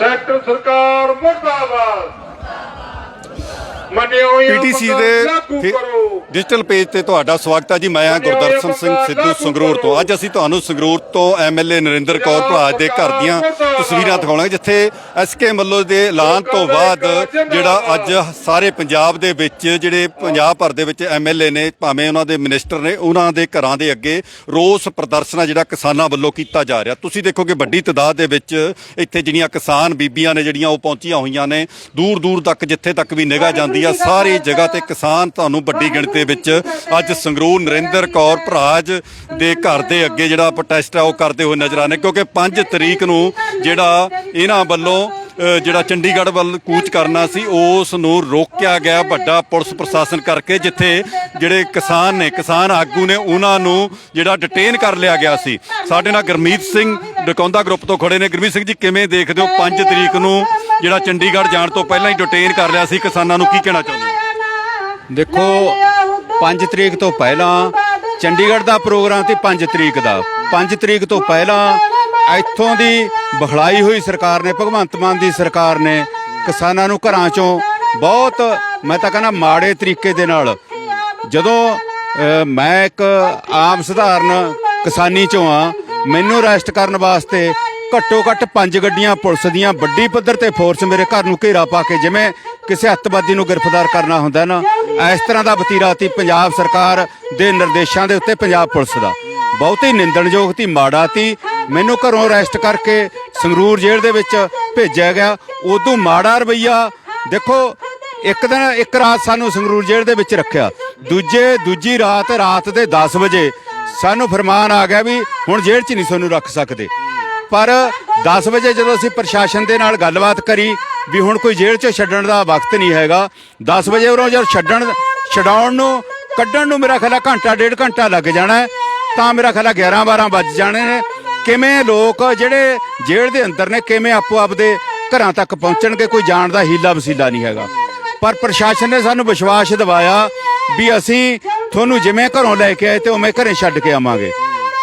Centre ਸਰਕਾਰ ਮੁਰਦਾਬਾਦ। ਹੋਏ ਪੀਟੀਸੀ ਦੇ ਡਿਜੀਟਲ ਪੇਜ ਤੇ ਤੁਹਾਡਾ ਸਵਾਗਤ ਹੈ ਜੀ। ਮੈਂ ਹਾਂ ਗੁਰਦਰਸ਼ਨ ਸਿੰਘ ਸਿੱਧੂ ਸੰਗਰੂਰ ਤੋਂ। ਅੱਜ ਅਸੀਂ ਤੁਹਾਨੂੰ ਸੰਗਰੂਰ ਤੋਂ ਐਮਐਲਏ ਨਰਿੰਦਰ ਕੌਰ ਭਰਾਜ ਦੇ ਘਰ ਦੀਆਂ ਤਸਵੀਰਾਂ ਦਿਖਾਉਣਾਂਗੇ ਜਿੱਥੇ ਐਸਕੇ ਮੱਲੋ ਦੇ ਐਲਾਨ ਤੋਂ ਬਾਅਦ ਜਿਹੜਾ ਅੱਜ ਸਾਰੇ ਪੰਜਾਬ ਦੇ ਵਿੱਚ ਜਿਹੜੇ ਪੰਜਾਬ ਭਰ ਦੇ ਵਿੱਚ ਐਮਐਲਏ ਨੇ ਭਾਵੇਂ ਉਹਨਾਂ ਦੇ ਮਿਨਿਸਟਰ ਨੇ ਉਹਨਾਂ ਦੇ ਘਰਾਂ ਦੇ ਅੱਗੇ ਰੋਸ ਪ੍ਰਦਰਸ਼ਨ ਜਿਹੜਾ ਕਿਸਾਨਾਂ ਵੱਲੋਂ ਕੀਤਾ ਜਾ ਰਿਹਾ। ਤੁਸੀਂ ਦੇਖੋਗੇ ਵੱਡੀ ਤਾਦਾਦ ਦੇ ਵਿੱਚ ਇੱਥੇ ਜਿਹੜੀਆਂ ਕਿਸਾਨ ਬੀਬੀਆਂ ਨੇ ਜਿਹੜੀਆਂ ਉਹ ਪਹੁੰਚੀਆਂ ਹੋਈਆਂ ਨੇ। ਦੂਰ ਦੂਰ ਤੱਕ ਜਿੱਥੇ ਤੱਕ ਵੀ ਨਿਗਾਹ ਜਾਂਦੀ ਆ ਸਾਰੀ ਜਗ੍ਹਾ ਤੇ ਕਿਸਾਨ ਤੁਹਾਨੂੰ ਵੱਡੀ ਗਿਣਤੀ ਵਿੱਚ ਅੱਜ ਸੰਗਰੂਰ ਨਰਿੰਦਰ ਕੌਰ ਭਰਾਜ ਦੇ ਘਰ ਦੇ ਅੱਗੇ ਜਿਹੜਾ ਪ੍ਰੋਟੈਸਟ ਆ ਉਹ ਕਰਦੇ ਹੋਏ ਨਜ਼ਰ ਆਨੇ ਕਿਉਂਕਿ 5 ਤਰੀਕ ਨੂੰ ਜਿਹੜਾ ਇਹਨਾਂ ਵੱਲੋਂ ਜਿਹੜਾ ਚੰਡੀਗੜ੍ਹ ਵੱਲ ਕੂਚ ਕਰਨਾ ਸੀ, ਉਸ ਨੂੰ ਰੋਕਿਆ ਗਿਆ ਵੱਡਾ ਪੁਲਿਸ ਪ੍ਰਸ਼ਾਸਨ ਕਰਕੇ, ਜਿੱਥੇ ਜਿਹੜੇ ਕਿਸਾਨ ਨੇ, ਕਿਸਾਨ ਆਗੂ ਨੇ, ਉਹਨਾਂ ਨੂੰ ਜਿਹੜਾ ਡਿਟੇਨ ਕਰ ਲਿਆ ਗਿਆ ਸੀ। ਸਾਡੇ ਨਾਲ ਗੁਰਮੀਤ ਸਿੰਘ ਡਕੌਂਦਾ ਗਰੁੱਪ ਤੋਂ ਖੜੇ ਨੇ। ਗੁਰਮੀਤ ਸਿੰਘ ਜੀ, ਕਿਵੇਂ ਦੇਖਦੇ ਹੋ 5 ਤਰੀਕ ਨੂੰ ਜਿਹੜਾ ਚੰਡੀਗੜ੍ਹ ਜਾਣ ਤੋਂ ਪਹਿਲਾਂ ਹੀ ਡਿਟੇਨ ਕਰ ਲਿਆ ਸੀ ਕਿਸਾਨਾਂ ਨੂੰ? ਕੀ ਕਹਿਣਾ ਚਾਹੁੰਦੇ ਦੇਖੋ 5 ਤਰੀਕ ਤੋਂ ਪਹਿਲਾਂ ਚੰਡੀਗੜ੍ਹ ਦਾ ਪ੍ਰੋਗਰਾਮ ਤੇ 5 ਤਰੀਕ ਦਾ। 5 ਤਰੀਕ ਤੋਂ ਪਹਿਲਾਂ ਇੱਥੋਂ ਦੀ ਬਖਲਾਈ ਹੋਈ ਸਰਕਾਰ ਨੇ, ਭਗਵੰਤ ਮਾਨ ਦੀ ਸਰਕਾਰ ਨੇ ਕਿਸਾਨਾਂ ਨੂੰ ਘਰਾਂ ਚੋਂ ਬਹੁਤ, ਮੈਂ ਤਾਂ ਕਹਿੰਦਾ ਮਾੜੇ ਤਰੀਕੇ ਦੇ ਨਾਲ ਜਦੋਂ ਮੈਂ ਇੱਕ ਆਮ ਸਧਾਰਨ ਕਿਸਾਨੀ ਚੋਂ ਆ ਮੈਨੂੰ ਅਰੈਸਟ ਕਰਨ ਵਾਸਤੇ ਘੱਟੋ ਘੱਟ ਪੰਜ ਗੱਡੀਆਂ ਪੁਲਿਸ ਦੀਆਂ ਵੱਡੀ ਪੱਧਰ ਤੇ ਫੋਰਸ ਮੇਰੇ ਘਰ ਨੂੰ ਘੇਰਾ ਪਾ ਕੇ ਜਿਵੇਂ ਕਿਸੇ ਅੱਤਵਾਦੀ ਨੂੰ ਗ੍ਰਿਫਤਾਰ ਕਰਨਾ ਹੁੰਦਾ ਨਾ ਇਸ ਤਰ੍ਹਾਂ ਦਾ ਵਤੀਰਾ ਤੀ ਪੰਜਾਬ ਸਰਕਾਰ ਦੇ ਨਿਰਦੇਸ਼ਾਂ ਦੇ ਉੱਤੇ ਪੰਜਾਬ ਪੁਲਿਸ ਦਾ। ਬਹੁਤ ਹੀ ਨਿੰਦਣਯੋਗ ਤੀ, ਮਾੜਾ ਤੀ। ਮੈਨੂੰ ਘਰੋਂ ਅਰੈਸਟ ਕਰਕੇ ਸੰਗਰੂਰ ਜੇਲ੍ਹ ਦੇ ਵਿੱਚ ਭੇਜਿਆ ਗਿਆ। ਉਦੋਂ ਮਾੜਾ ਰਵਈਆ। ਦੇਖੋ, ਇੱਕ ਦਿਨ, ਇੱਕ ਰਾਤ ਸਾਨੂੰ ਸੰਗਰੂਰ ਜੇਲ੍ਹ ਦੇ ਵਿੱਚ ਰੱਖਿਆ। ਦੂਜੇ, ਦੂਜੀ ਰਾਤ ਰਾਤ ਦੇ 10 ਵਜੇ ਸਾਨੂੰ ਫਰਮਾਨ ਆ ਗਿਆ ਵੀ ਹੁਣ ਜੇਲ੍ਹ 'ਚ ਨਹੀਂ ਸਾਨੂੰ ਰੱਖ ਸਕਦੇ। ਪਰ 10 ਵਜੇ ਜਦੋਂ ਅਸੀਂ ਪ੍ਰਸ਼ਾਸਨ ਦੇ ਨਾਲ ਗੱਲਬਾਤ ਕਰੀ ਵੀ ਹੁਣ ਕੋਈ ਜੇਲ੍ਹ 'ਚ ਛੱਡਣ ਦਾ ਵਕਤ ਨਹੀਂ ਹੈਗਾ। 10 ਵਜੇ ਉਰੋਂ ਜਦ ਛੱਡਣ, ਛਡਾਉਣ ਨੂੰ, ਕੱਢਣ ਨੂੰ ਮੇਰਾ ਖਿਆਲ ਘੰਟਾ, ਡੇਢ ਘੰਟਾ ਲੱਗ ਜਾਣਾ ਤਾਂ ਮੇਰਾ ਖਿਆਲ ਹੈ 11 12 ਵੱਜ ਜਾਣੇ ਨੇ। ਕਿਵੇਂ ਲੋਕ ਜਿਹੜੇ ਜੇਲ੍ਹ ਦੇ ਅੰਦਰ ਨੇ, ਕਿਵੇਂ ਆਪੋ ਆਪ ਦੇ ਘਰਾਂ ਤੱਕ ਪਹੁੰਚਣਗੇ, ਕੋਈ ਜਾਣ ਦਾ ਹੀਲਾ ਵਸੀਲਾ ਨਹੀਂ ਹੈਗਾ। ਪਰ ਪ੍ਰਸ਼ਾਸਨ ਨੇ ਸਾਨੂੰ ਵਿਸ਼ਵਾਸ ਦਿਵਾਇਆ ਵੀ ਅਸੀਂ ਤੁਹਾਨੂੰ ਜਿਵੇਂ ਘਰੋਂ ਲੈ ਕੇ ਆਏ ਤੇ ਉਵੇਂ ਘਰੇ ਛੱਡ ਕੇ ਆਵਾਂਗੇ।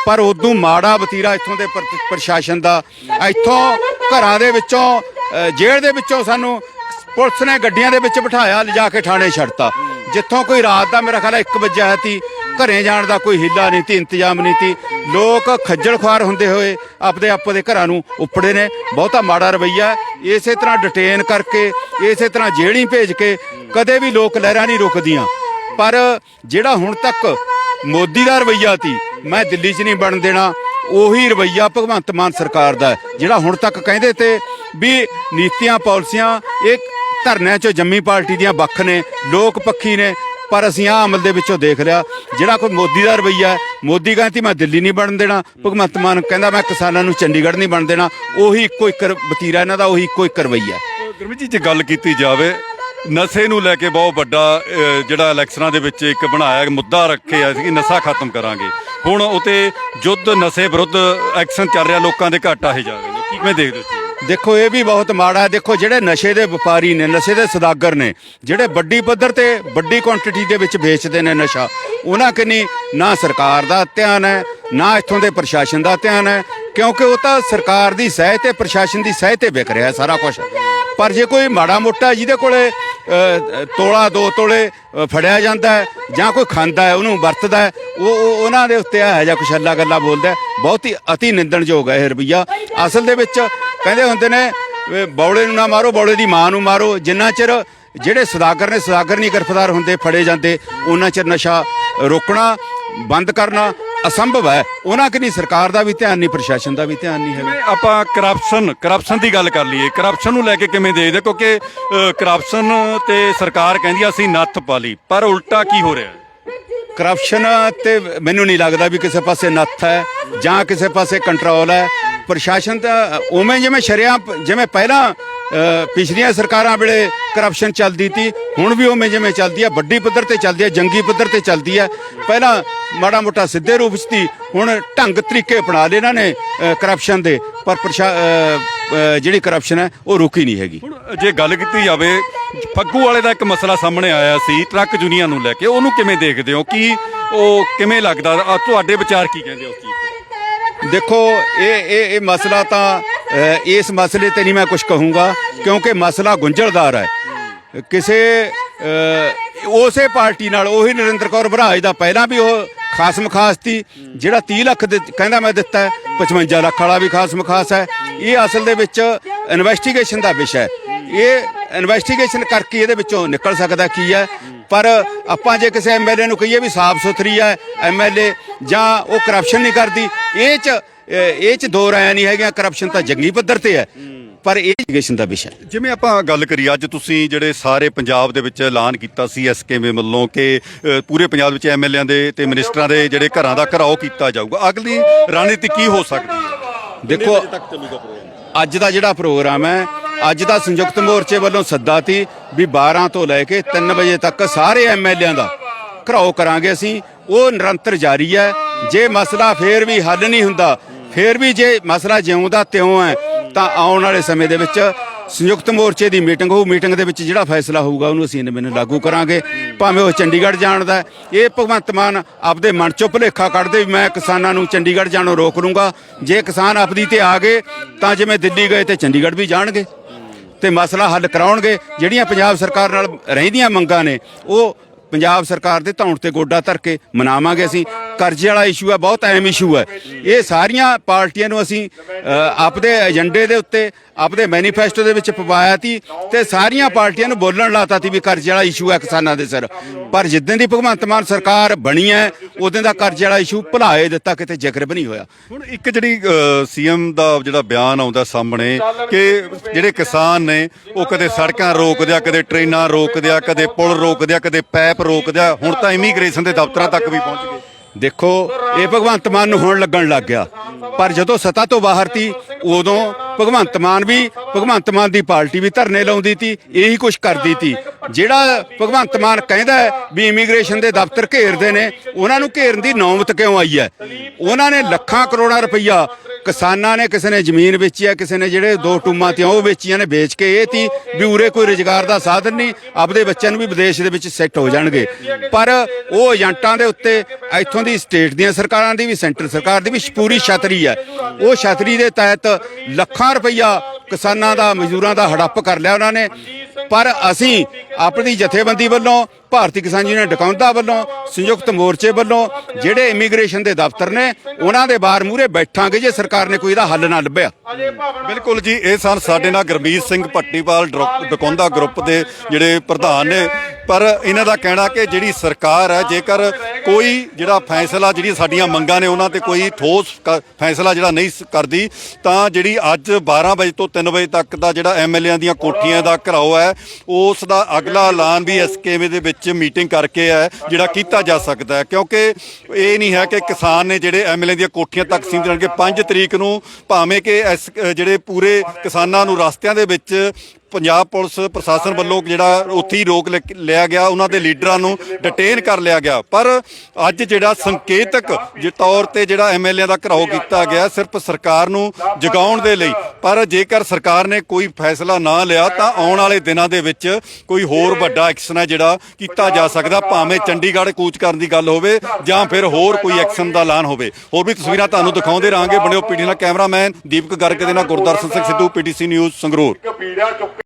ਪਰ ਉਦੋਂ ਮਾੜਾ ਵਤੀਰਾ ਇੱਥੋਂ ਦੇ ਪ੍ਰ- ਪ੍ਰਸ਼ਾਸਨ ਦਾ, ਇੱਥੋਂ ਘਰਾਂ ਦੇ ਵਿੱਚੋਂ ਜੇਲ੍ਹ ਦੇ ਵਿੱਚੋਂ ਸਾਨੂੰ ਪੁਲਿਸ ਨੇ ਗੱਡੀਆਂ ਦੇ ਵਿੱਚ ਬਿਠਾਇਆ, ਲਿਜਾ ਕੇ ਥਾਣੇ ਛੱਡਤਾ। ਜਿੱਥੋਂ ਕੋਈ ਰਾਤ ਦਾ ਮੇਰਾ ਖਿਆਲ 1 ਵਜੇ ਸੀ, ਘਰੇ ਜਾਣ ਦਾ ਕੋਈ ਹਿੱਲਾ ਨਹੀਂ ਤੀ ਇੰਤਜ਼ਾਮ ਨਹੀਂ ਤੀ ਲੋਕ ਖੱਜਲ ਖੁਆਰ ਹੁੰਦੇ ਹੋਏ ਆਪਦੇ ਆਪੋ ਦੇ ਘਰਾਂ ਨੂੰ ਉੱਪੜੇ ਨੇ। ਬਹੁਤਾ ਮਾੜਾ ਰਵਈਆ ਇਸੇ ਤਰ੍ਹਾਂ ਡਿਟੇਨ ਕਰਕੇ, ਇਸੇ ਤਰ੍ਹਾਂ ਜੇਲ੍ਹੀਂ ਭੇਜ ਕੇ ਕਦੇ ਵੀ ਲੋਕ ਲਹਿਰਾਂ ਨਹੀਂ ਰੁਕਦੀਆਂ। ਪਰ ਜਿਹੜਾ ਹੁਣ ਤੱਕ ਮੋਦੀ ਦਾ ਰਵਈਆ ਤੀ ਮੈਂ ਦਿੱਲੀ 'ਚ ਨਹੀਂ ਬਣ ਦੇਣਾ, ਉਹੀ ਰਵਈਆ ਭਗਵੰਤ ਮਾਨ ਸਰਕਾਰ ਦਾ ਜਿਹੜਾ ਹੁਣ ਤੱਕ ਕਹਿੰਦੇ ਤੇ ਵੀ ਨੀਤੀਆਂ ਪਾਲਿਸੀਆਂ ਇਹ ਧਰਨਿਆਂ 'ਚੋਂ ਜੰਮੀ ਪਾਰਟੀ ਦੀਆਂ ਵੱਖ ਨੇ, ਲੋਕ ਪੱਖੀ ਨੇ, ਪਰ ਅਸੀਂ ਆ ਅਮਲ ਦੇ ਵਿੱਚੋਂ ਦੇਖ ਲਿਆ, ਜਿਹੜਾ ਕੋਈ ਮੋਦੀ ਦਾ ਰਵਈਆ ਮੋਦੀ ਕਹਿੰਦੀ ਮੈਂ ਦਿੱਲੀ ਨਹੀਂ ਬਣ ਦੇਣਾ। ਭਗਵੰਤ ਮਾਨ ਕਹਿੰਦਾ, ਮੈਂ ਕਿਸਾਨਾਂ ਨੂੰ ਚੰਡੀਗੜ੍ਹ ਨਹੀਂ ਬਣ ਦੇਣਾ। ਉਹੀ ਇੱਕੋ ਇੱਕ ਵਤੀਰਾ ਇਹਨਾਂ ਦਾ, ਉਹੀ ਇੱਕੋ ਇੱਕ ਰਵਈਆ ਗੁਰਮੀਤ ਜੀ, ਜੇ ਗੱਲ ਕੀਤੀ ਜਾਵੇ, ਨਸ਼ੇ ਨੂੰ ਲੈ ਕੇ ਬਹੁਤ ਵੱਡਾ ਜਿਹੜਾ ਇਲੈਕਸ਼ਨਾਂ ਦੇ ਵਿੱਚ ਇੱਕ ਬਣਾਇਆ ਮੁੱਦਾ ਰੱਖਿਆ ਸੀ ਕਿ ਨਸ਼ਾ ਖਤਮ ਕਰਾਂਗੇ। ਹੁਣ ਉਤੇ ਯੁੱਧ ਨਸ਼ੇ ਵਿਰੁੱਧ ਐਕਸ਼ਨ ਚੱਲ ਰਿਹਾ, ਲੋਕਾਂ ਦੇ ਘੱਟ ਆਏ ਜਾ ਰਹੇ ਨੇ। ਕਿਵੇਂ ਦੇਖਦੇ ਹੋ ਤੁਸੀਂ? ਦੇਖੋ, ਇਹ ਵੀ ਬਹੁਤ ਮਾੜਾ ਹੈ। ਦੇਖੋ, ਜਿਹੜੇ ਨਸ਼ੇ ਦੇ ਵਪਾਰੀ ਨੇ, ਨਸ਼ੇ ਦੇ ਸੌਦਾਗਰ ਨੇ, ਜਿਹੜੇ ਵੱਡੀ ਪੱਧਰ ਤੇ ਵੱਡੀ ਕੁਆਂਟੀਟੀ ਦੇ ਵਿੱਚ ਵੇਚਦੇ ਨੇ ਨਸ਼ਾ, ਉਹਨਾਂ ਕਨੀ ਨਾ ਸਰਕਾਰ ਦਾ ਧਿਆਨ ਹੈ, ਨਾ ਇੱਥੋਂ ਦੇ ਪ੍ਰਸ਼ਾਸਨ ਦਾ ਧਿਆਨ ਹੈ, ਕਿਉਂਕਿ ਉਹ ਤਾਂ ਸਰਕਾਰ ਦੀ ਸਹਿ ਤੇ ਪ੍ਰਸ਼ਾਸਨ ਦੀ ਸਹਿ ਤੇ ਵਿਕ ਰਿਹਾ ਸਾਰਾ ਕੁਝ ਪਰ ਜੇ ਕੋਈ ਮਾੜਾ ਮੋਟਾ ਜਿਹਦੇ ਕੋਲੇ ਤੋਲਾ ਦੋ ਤੋਲੇ ਫੜਿਆ ਜਾਂਦਾ ਹੈ, ਜਾਂ ਕੋਈ ਖਾਂਦਾ ਹੈ, ਉਹਨੂੰ ਵਰਤਦਾ ਹੈ, ਉਹ ਉਹਨਾਂ ਦੇ ਉੱਤੇ ਆ ਜਾਂ ਕੁਛ ਅੱਲਾ ਗੱਲਾਂ ਬੋਲਦਾ ਹੈ। ਬਹੁਤ ਹੀ ਅਤੀ ਨਿੰਦਣਯੋਗ ਹੈ ਇਹ ਰੁਪਈਆ। ਅਸਲ ਦੇ ਵਿੱਚ ਕਹਿੰਦੇ ਹੁੰਦੇ ਨੇ ਬੌਲੇ ਨੂੰ ਨਾ ਮਾਰੋ ਬੌਲੇ ਦੀ ਮਾਂ ਨੂੰ ਮਾਰੋ। ਜਿੰਨਾ ਚਿਰ ਜਿਹੜੇ ਸੌਦਾਗਰ ਨੇ ਸੌਦਾਗਰ ਨਹੀਂ ਗ੍ਰਿਫਤਾਰ ਹੁੰਦੇ ਫੜੇ ਜਾਂਦੇ ਉਹਨਾਂ ਚਿਰ ਨਸ਼ਾ ਰੋਕਣਾ ਬੰਦ ਕਰਨਾ ਅਸੰਭਵ ਹੈ। ਉਹਨਾਂ ਕਿ ਨਹੀਂ ਸਰਕਾਰ ਦਾ ਵੀ ਧਿਆਨ ਨਹੀਂ ਪ੍ਰਸ਼ਾਸਨ ਦਾ ਵੀ ਧਿਆਨ ਨਹੀਂ ਜਿਵੇਂ ਆਪਾਂ ਕਰਪਸ਼ਨ ਕਰਪਸ਼ਨ ਦੀ ਗੱਲ ਕਰ ਲਈਏ। ਕਰਪਸ਼ਨ ਨੂੰ ਲੈ ਕੇ ਕਿਵੇਂ ਦੇਖਦੇ? ਕਿਉਂਕਿ ਕਰਪਸ਼ਨ ਤੇ ਸਰਕਾਰ ਕਹਿੰਦੀ ਅਸੀਂ ਨੱਥ ਪਾ ਲਈ। ਪਰ ਉਲਟਾ ਕੀ ਹੋ ਰਿਹਾ? ਹੈ ਕਰਪਸ਼ਨ ਤੇ ਮੈਨੂੰ ਨਹੀਂ ਲੱਗਦਾ ਵੀ ਕਿਸੇ ਪਾਸੇ ਨੱਥ ਹੈ ਜਾਂ ਕਿਸੇ ਪਾਸੇ ਕੰਟਰੋਲ ਹੈ। ਪ੍ਰਸ਼ਾਸਨ ਤਾਂ ਉਵੇਂ ਜਿਵੇਂ ਸ਼ਰਿਆਂ ਜਿਵੇਂ ਪਹਿਲਾਂ ਪਿਛਲੀਆਂ ਸਰਕਾਰਾਂ ਵੇਲੇ ਕਰਪਸ਼ਨ ਚੱਲਦੀ ਸੀ ਹੁਣ ਵੀ ਉਵੇਂ ਜਿਵੇਂ ਚੱਲਦੀ ਹੈ ਵੱਡੀ ਪੱਧਰ ਤੇ ਚੱਲਦੀ ਹੈ ਜੰਗੀ ਪੱਧਰ ਤੇ ਚੱਲਦੀ ਹੈ ਪਹਿਲਾਂ ਮਾੜਾ ਮੋਟਾ ਸਿੱਧੇ ਰੂਪ 'ਚ ਸੀ ਹੁਣ ਢੰਗ ਤਰੀਕੇ ਅਪਣਾ ਲਏ ਇਹਨਾਂ ਨੇ ਕਰਪਸ਼ਨ ਦੇ। ਪਰ ਪ੍ਰਸ਼ਾ ਜਿਹੜੀ ਕਰਪਸ਼ਨ ਹੈ, ਉਹ ਰੁਕੀ ਨਹੀਂ ਹੈਗੀ। ਹੁਣ ਜੇ ਗੱਲ ਕੀਤੀ ਜਾਵੇ, ਫੱਗੂ ਵਾਲੇ ਦਾ ਇੱਕ ਮਸਲਾ ਸਾਹਮਣੇ ਆਇਆ ਸੀ, ਟਰੱਕ ਯੂਨੀਅਨ ਨੂੰ ਲੈ ਕੇ, ਉਹਨੂੰ ਕਿਵੇਂ ਦੇਖਦੇ ਹੋ? ਕਿ ਉਹ ਕਿਵੇਂ ਲੱਗਦਾ? ਤੁਹਾਡੇ ਵਿਚਾਰ ਕੀ ਕਹਿੰਦੇ ਹੋ ਦੇਖੋ, ਇਹ ਇਹ ਇਹ ਮਸਲਾ ਤਾਂ ਇਸ ਮਸਲੇ ਤੇ ਨਹੀਂ ਮੈਂ ਕੁਝ ਕਹੂੰਗਾ, ਕਿਉਂਕਿ ਮਸਲਾ ਗੁੰਝਲਦਾਰ ਹੈ। ਕਿਸੇ ਉਸੇ ਪਾਰਟੀ ਨਾਲ ਉਹੀ ਨਰਿੰਦਰ ਕੌਰ ਬਰਾਜ ਦਾ ਪਹਿਲਾਂ ਵੀ ਉਹ ਖਾਸ ਖਾਸ ਸੀ, ਜਿਹੜਾ 30 ਲੱਖ ਦੇ, ਕਹਿੰਦਾ ਮੈਂ ਦਿੱਤਾ ਹੈ 55 ਲੱਖ ਵਾਲਾ ਵੀ ਖਾਸ ਖਾਸ ਹੈ। ਇਹ ਅਸਲ ਦੇ ਵਿੱਚ ਇਨਵੈਸਟੀਗੇਸ਼ਨ ਦਾ ਵਿਸ਼ਾ ਹੈ। ਇਹ ਇਨਵੈਸਟੀਗੇਸ਼ਨ ਕਰਕੇ ਇਹਦੇ ਵਿੱਚੋਂ ਨਿਕਲ ਸਕਦਾ ਕੀ ਹੈ? ਪਰ ਆਪਾਂ ਜੇ ਕਿਸੇ ਐਮਐਲਏ ਨੂੰ ਕਹੀਏ ਵੀ ਸਾਫ਼ ਸੁਥਰੀ ਹੈ ਐਮਐਲਏ ਜਾਂ ਉਹ ਕਰਪਸ਼ਨ ਨਹੀਂ ਕਰਦੀ ਇਹ ਚ ਇਹ ਚ ਦੋ ਰਾਇ ਨਹੀਂ ਹੈਗੀਆਂ ਕਰਪਸ਼ਨ ਤਾਂ ਜੰਗੀ ਪੱਧਰ ਤੇ ਹੈ। ਪਰ ਇਹ ਇਨਵੈਸਟੀਗੇਸ਼ਨ ਦਾ ਵਿਸ਼ਾ ਜਿਵੇਂ ਆਪਾਂ ਗੱਲ ਕਰੀ ਅੱਜ ਤੁਸੀਂ ਜਿਹੜੇ ਸਾਰੇ ਪੰਜਾਬ ਦੇ ਵਿੱਚ ਐਲਾਨ ਕੀਤਾ ਸੀ ਐਸਕੇਵੇ ਵੱਲੋਂ ਕਿ ਪੂਰੇ ਪੰਜਾਬ ਵਿੱਚ ਐਮਐਲਏਆਂ ਦੇ ਤੇ ਮਿਨਿਸਟਰਾਂ ਦੇ ਜਿਹੜੇ ਘਰਾਂ ਦਾ ਘਰਾਓ ਕੀਤਾ ਜਾਊਗਾ ਅਗਲੀ ਰਣਨੀਤੀ ਕੀ ਹੋ ਸਕਦੀ ਹੈ? ਦੇਖੋ ਅੱਜ ਦਾ ਜਿਹੜਾ ਪ੍ਰੋਗਰਾਮ ਹੈ, ਅੱਜ ਦਾ ਸੰਯੁਕਤ ਮੋਰਚੇ ਵੱਲੋਂ ਸੱਦਾ ਤੀ ਵੀ 12 ਤੋਂ ਲੈ ਕੇ 3 ਵਜੇ ਤੱਕ ਸਾਰੇ ਐਮਐਲਏਆਂ ਦਾ ਘਰਾਓ ਕਰਾਂਗੇ ਅਸੀਂ। ਉਹ ਨਿਰੰਤਰ ਜਾਰੀ ਹੈ। ਜੇ ਮਸਲਾ ਫੇਰ ਵੀ ਹੱਲ ਨਹੀਂ ਹੁੰਦਾ, ਫੇਰ ਵੀ ਜੇ ਮਸਲਾ ਜਿਉਂਦਾ ਤਿਉਂ ਹੈ, ਤਾਂ ਆਉਣ ਵਾਲੇ ਸਮੇਂ ਦੇ ਵਿੱਚ ਸੰਯੁਕਤ ਮੋਰਚੇ ਦੀ ਮੀਟਿੰਗ ਹੋਊ, ਮੀਟਿੰਗ ਦੇ ਵਿੱਚ ਜਿਹੜਾ ਫੈਸਲਾ ਹੋਊਗਾ ਉਹਨੂੰ ਅਸੀਂ ਮੈਨੂੰ ਲਾਗੂ ਕਰਾਂਗੇ। ਭਾਵੇਂ ਉਹ ਚੰਡੀਗੜ੍ਹ ਜਾਣ ਦਾ ਇਹ ਭਗਵੰਤ ਮਾਨ ਆਪਦੇ ਮਨ ਚੋਂ ਭੁਲੇਖਾ ਕੱਢਦੇ ਵੀ ਮੈਂ ਕਿਸਾਨਾਂ ਨੂੰ ਚੰਡੀਗੜ੍ਹ ਜਾਣੋਂ ਰੋਕ ਲੂੰਗਾ। ਜੇ ਕਿਸਾਨ ਆਪਦੀ ਤੇ ਆ ਗਏ, ਤਾਂ ਜਿਵੇਂ ਦਿੱਲੀ ਗਏ ਤੇ ਚੰਡੀਗੜ੍ਹ ਵੀ ਜਾਣਗੇ ਤੇ ਮਸਲਾ ਹੱਲ ਕਰਾਉਣਗੇ। ਜਿਹੜੀਆਂ ਪੰਜਾਬ ਸਰਕਾਰ ਨਾਲ ਰਹਿੰਦੀਆਂ ਮੰਗਾਂ ਨੇ, ਉਹ ਪੰਜਾਬ ਸਰਕਾਰ ਦੇ ਧੌਣ ਤੇ ਗੋਡਾ ਧਰ ਕੇ ਮਨਾਵਾਂਗੇ ਅਸੀਂ। ਕਰਜ਼ੇ ਵਾਲਾ ਇਸ਼ੂ ਹੈ, ਬਹੁਤ ਅਹਿਮ ਇਸ਼ੂ ਹੈ। ਇਹ ਸਾਰੀਆਂ ਪਾਰਟੀਆਂ ਨੂੰ ਅਸੀਂ ਆਪਦੇ ਏਜੰਡੇ ਦੇ ਉੱਤੇ, ਆਪਦੇ ਮੈਨੀਫੈਸਟੋ ਦੇ ਵਿੱਚ ਪਵਾਇਆ ਤੀ ਤੇ ਸਾਰੀਆਂ ਪਾਰਟੀਆਂ ਨੂੰ ਬੋਲਣ ਲਾਤਾ ਤੀ ਵੀ ਕਰਜ਼ੇ ਵਾਲਾ ਇਸ਼ੂ ਹੈ ਕਿਸਾਨਾਂ ਦੇ ਸਿਰ। ਪਰ ਜਿੱਦਾਂ ਦੀ ਭਗਵੰਤ ਮਾਨ ਸਰਕਾਰ ਬਣੀ ਹੈ ਉਦੋਂ ਦਾ ਕਰਜ਼ੇ ਵਾਲਾ ਇਸ਼ੂ ਭੁਲਾਏ ਦਿੱਤਾ ਕਿਤੇ ਜ਼ਿਕਰ ਵੀ ਨਹੀਂ ਹੋਇਆ। ਹੁਣ ਇੱਕ ਜਿਹੜੀ ਸੀਐਮ ਦਾ ਜਿਹੜਾ ਬਿਆਨ ਆਉਂਦਾ ਸਾਹਮਣੇ ਕਿ ਜਿਹੜੇ ਕਿਸਾਨ ਨੇ ਉਹ ਕਦੇ ਸੜਕਾਂ ਰੋਕਦੇ ਆ ਕਦੇ ਟ੍ਰੇਨਾਂ ਰੋਕਦੇ ਆ ਕਦੇ ਪੁਲ ਰੋਕਦੇ ਆ ਕਦੇ ਪੈਪ ਰੋਕਦੇ ਆ ਹੁਣ ਤਾਂ ਇਮੀਗ੍ਰੇਸ਼ਨ ਦੇ ਦਫ਼ਤਰਾਂ ਤੱਕ ਵੀ ਪਹੁੰਚ ਗਏ। ਦੇਖੋ ਇਹ ਭਗਵੰਤ ਮਾਨ ਨੂੰ ਹੋਣ ਲੱਗਣ ਲੱਗ ਗਿਆ। ਪਰ ਜਦੋਂ ਸਤਾ ਤੋਂ ਬਾਹਰ ਤੀ ਉਦੋਂ ਭਗਵੰਤ ਮਾਨ ਵੀ, ਭਗਵੰਤ ਮਾਨ ਦੀ ਪਾਰਟੀ ਵੀ ਧਰਨੇ ਲਾਉਂਦੀ ਤੀ, ਇਹੀ ਕੁਝ ਕਰਦੀ ਤੀ। ਜਿਹੜਾ ਭਗਵੰਤ ਮਾਨ ਕਹਿੰਦਾ ਵੀ ਇਮੀਗ੍ਰੇਸ਼ਨ ਦੇ ਦਫ਼ਤਰ ਘੇਰਦੇ ਨੇ, ਉਹਨਾਂ ਨੂੰ ਘੇਰਨ ਦੀ ਨੌਬਤ ਕਿਉਂ ਆਈ ਹੈ? ਉਹਨਾਂ ਨੇ ਲੱਖਾਂ ਕਰੋੜਾਂ ਰੁਪਈਆ ਕਿਸਾਨਾਂ ਨੇ, ਕਿਸੇ ਨੇ ਜ਼ਮੀਨ ਵੇਚੀ ਹੈ, ਕਿਸੇ ਨੇ ਜਿਹੜੇ ਦੋ ਟੂਮਾਂ ਤੇ ਉਹ ਵੇਚੀਆਂ ਨੇ, ਵੇਚ ਕੇ ਇਹ ਤੀ ਵੀ ਉਰੇ ਕੋਈ ਰੁਜ਼ਗਾਰ ਦਾ ਸਾਧਨ ਨਹੀਂ, ਆਪਦੇ ਬੱਚਿਆਂ ਨੂੰ ਵੀ ਵਿਦੇਸ਼ ਦੇ ਵਿੱਚ ਸੈੱਟ ਹੋ ਜਾਣਗੇ। ਪਰ ਉਹ ਏਜੰਟਾਂ ਦੇ ਉੱਤੇ, ਇੱਥੋਂ ਦੀ ਸਟੇਟ ਦੀਆਂ ਸਰਕਾਰਾਂ ਦੀ ਵੀ, ਸੈਂਟਰ ਸਰਕਾਰ ਦੀ ਵੀ ਪੂਰੀ ਛਤਰੀ ਹੈ। ਉਹ ਛਤਰੀ ਦੇ ਤਹਿਤ ਲੱਖਾਂ ਰੁਪਈਆ ਕਿਸਾਨਾਂ ਦਾ, ਮਜ਼ਦੂਰਾਂ ਦਾ ਹੜੱਪ ਕਰ ਲਿਆ ਉਹਨਾਂ ਨੇ। ਪਰ ਅਸੀਂ ਆਪਣੀ ਜਥੇਬੰਦੀ ਵੱਲੋਂ ਭਾਰਤੀ ਕਿਸਾਨ ਯੂਨੀਅਨ ਡਕਾਉਂਦਾ ਵੱਲੋਂ, ਸੰਯੁਕਤ ਮੋਰਚੇ ਵੱਲੋਂ ਜਿਹੜੇ ਇਮੀਗ੍ਰੇਸ਼ਨ ਦੇ ਦਫ਼ਤਰ ਨੇ, ਉਹਨਾਂ ਦੇ ਬਾਹਰ ਮੂਹਰੇ ਬੈਠਾਂਗੇ ਜੇ ਸਰਕਾਰ ਨੇ ਕੋਈ ਇਹਦਾ ਹੱਲ ਨਾ ਲੱਭਿਆ। ਬਿਲਕੁਲ ਜੀ, ਇਹ ਸਨ ਸਾਡੇ ਨਾਲ ਗੁਰਮੀਤ ਸਿੰਘ ਪੱਟੀਵਾਲ ਡਕੌਂਦਾ ਗਰੁੱਪ ਦੇ ਜਿਹੜੇ ਪ੍ਰਧਾਨ ਨੇ, ਪਰ ਇਹਨਾਂ ਦਾ ਕਹਿਣਾ ਕਿ ਜਿਹੜੀ ਸਰਕਾਰ ਹੈ, ਜੇਕਰ ਕੋਈ ਜਿਹੜਾ ਫੈਸਲਾ ਜਿਹੜੀ ਸਾਡੀਆਂ ਮੰਗਾਂ ਨੇ, ਉਹਨਾਂ ਤੇ ਕੋਈ ਠੋਸ ਕ- ਫੈਸਲਾ ਜਿਹੜਾ ਨਹੀਂ ਕਰਦੀ, ਤਾਂ ਜਿਹੜੀ ਅੱਜ 12 ਵਜੇ ਤੋਂ 3 ਵਜੇ ਤੱਕ ਦਾ ਜਿਹੜਾ ਐਮਐਲਏਆਂ ਦੀਆਂ ਕੋਠੀਆਂ ਦਾ ਘਰਾਓ ਹੈ, ਉਸ ਦਾ ਅਗਲਾ ਐਲਾਨ ਵੀ ਐਸਕੇਵੇ ਦੇ ਵਿੱਚ ਮੀਟਿੰਗ ਕਰਕੇ ਹੈ, ਜਿਹੜਾ ਕੀਤਾ ਜਾ ਸਕਦਾ ਹੈ। ਕਿਉਂਕਿ ਇਹ ਨਹੀਂ ਹੈ ਕਿ ਕਿਸਾਨ ਨੇ ਜਿਹੜੇ ਐਮਐਲਏ ਦੀਆਂ ਕੋਠੀਆਂ ਤੱਕ ਸੀਮਿਤ ਰਹਿਣਗੇ। 5 ਤਰੀਕ ਨੂੰ ਭਾਵੇਂ ਕਿ ਇਸ ਜਿਹੜੇ ਪੂਰੇ ਕਿਸਾਨਾਂ ਨੂੰ ਰਸਤਿਆਂ ਦੇ ਵਿੱਚ ਪੰਜਾਬ ਪੁਲਿਸ ਪ੍ਰਸ਼ਾਸਨ ਵੱਲੋਂ ਜਿਹੜਾ ਉੱਥੇ ਹੀ ਰੋਕ ਲਿ- ਲਿਆ ਗਿਆ ਉਹਨਾਂ ਦੇ ਲੀਡਰਾਂ ਨੂੰ ਡਿਟੇਨ ਕਰ ਲਿਆ ਗਿਆ। ਪਰ ਅੱਜ ਜਿਹੜਾ ਸੰਕੇਤਕ ਜੇ ਤੌਰ ਤੇ ਜਿਹੜਾ ਐਮਐਲਏ ਦਾ ਘਰਾਓ ਕੀਤਾ ਗਿਆ ਸਿਰਫ ਸਰਕਾਰ ਨੂੰ ਜਗਾਉਣ ਦੇ ਲਈ। ਪਰ ਜੇਕਰ ਸਰਕਾਰ ਨੇ ਕੋਈ ਫੈਸਲਾ ਨਾ ਲਿਆ ਤਾਂ ਆਉਣ ਵਾਲੇ ਦਿਨਾਂ ਦੇ ਵਿੱਚ ਕੋਈ ਹੋਰ ਵੱਡਾ ਐਕਸ਼ਨ ਹੈ ਜਿਹੜਾ ਕੀਤਾ ਜਾ ਸਕਦਾ ਭਾਵੇਂ ਚੰਡੀਗੜ੍ਹ ਕੂਚ ਕਰਨ ਦੀ ਗੱਲ ਹੋਵੇ ਜਾਂ ਫਿਰ ਹੋਰ ਕੋਈ ਐਕਸ਼ਨ ਦਾ ਐਲਾਨ ਹੋਵੇ। ਹੋਰ ਵੀ ਤਸਵੀਰਾਂ ਤੁਹਾਨੂੰ ਦਿਖਾਉਂਦੇ ਰਹਾਂਗੇ ਬਣਿਓ ਪੀਡੀ ਨਾਲ ਕੈਮਰਾਮੈਨ ਦੀਪਕ ਗਰਗ ਦੇ ਨਾਲ ਗੁਰਦਰਸ਼ਨ ਸਿੰਘ ਸਿੱਧੂ ਪੀਟੀਸੀ ਨਿਊਜ਼ ਸੰਗਰੂਰ। ਇੱਕ ਪੀੜਿਆ ਚੁੱਕ